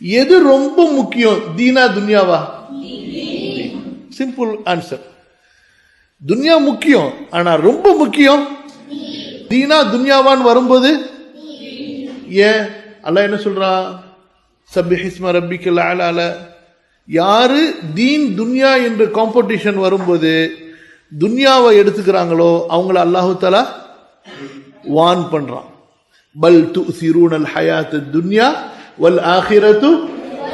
எது ரொம்ப முக்கியம்? தீனா துன்யாவா? சிம்பிள் ஆன்சர் துன்யா முக்கியம் ஆனா ரொம்ப முக்கியம் தீனா துன்யாவான்னு வரும்போது? ஏன்? அல்ல என்ன சொல்றான் சபிஹிஸ்ம ரப்பிக்கல் அலால. யாரு தீன் துன்யா என்ற காம்படிஷன் வரும்போது துன்யாவை எடுத்துக்கிறாங்களோ அவங்கள அல்லாஹு தலா வான் பண்றான். பல் து சிரூனல் ஹயாத் துன்யா வல் ஆஹிரத்து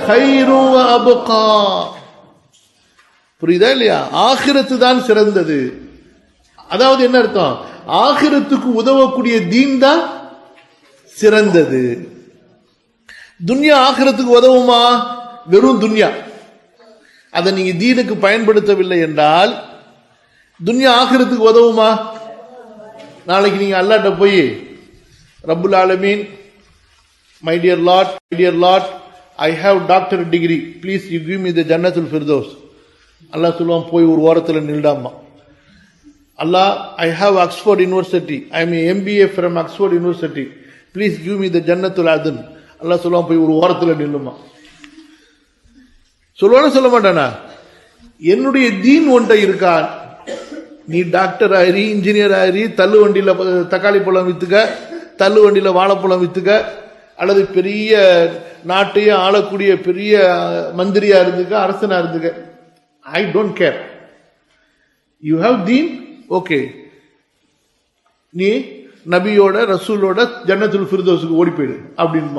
ஹைரு அபுகா புரியுதா இல்லையா? ஆகிரத்து தான் சிறந்தது. அதாவது என்ன அர்த்தம்? ஆகிரத்துக்கு உதவக்கூடிய தீன் தான் சிறந்தது. துன்யா ஆகிரத்துக்கு உதவுமா? வெறும் துன்யா. அதை நீங்க தீனுக்கு பயன்படுத்தவில்லை என்றால் துன்யா ஆகிரத்துக்கு உதவுமா? நாளைக்கு நீங்க அல்லாட்ட போய் ரபுல் ஆலமீன் my dear lord my dear lord I have doctor degree please you give me the ஜன்னத்துல் ஃபிர்தோஸ் அல்லா சொல்லுவான் போய் ஒரு ஓரத்தில் நில்டாமா அல்லாஹ் I have Oxford University I am MBA from Oxford University please give me the ஜன்னத்துல் அதன் அல்லா சொல்லுவான் போய் ஒரு ஓரத்தில் நில்லுமா சொல்லுவானு சொல்ல மாட்டானா? என்னுடைய தீன் ஒன்றை இருக்கா? நீ டாக்டர் ஆயிரி இன்ஜினியர் ஆயிரி தள்ளு வண்டியில் தக்காளி பழம் வித்துக்க தள்ளு வண்டியில் வாழைப்பழம் வித்துக்க அல்லது பெரிய நாட்டையே ஆளக்கூடிய பெரிய மந்திரியா இருந்துக்க அரசனா இருந்துக்க. I don't care you have Deen okay நீ நபியோட ரசூலோட ஜன்னத்துல் ஃபிர்தோஸுக்கு ஓடி போயிடு. அப்படின்னு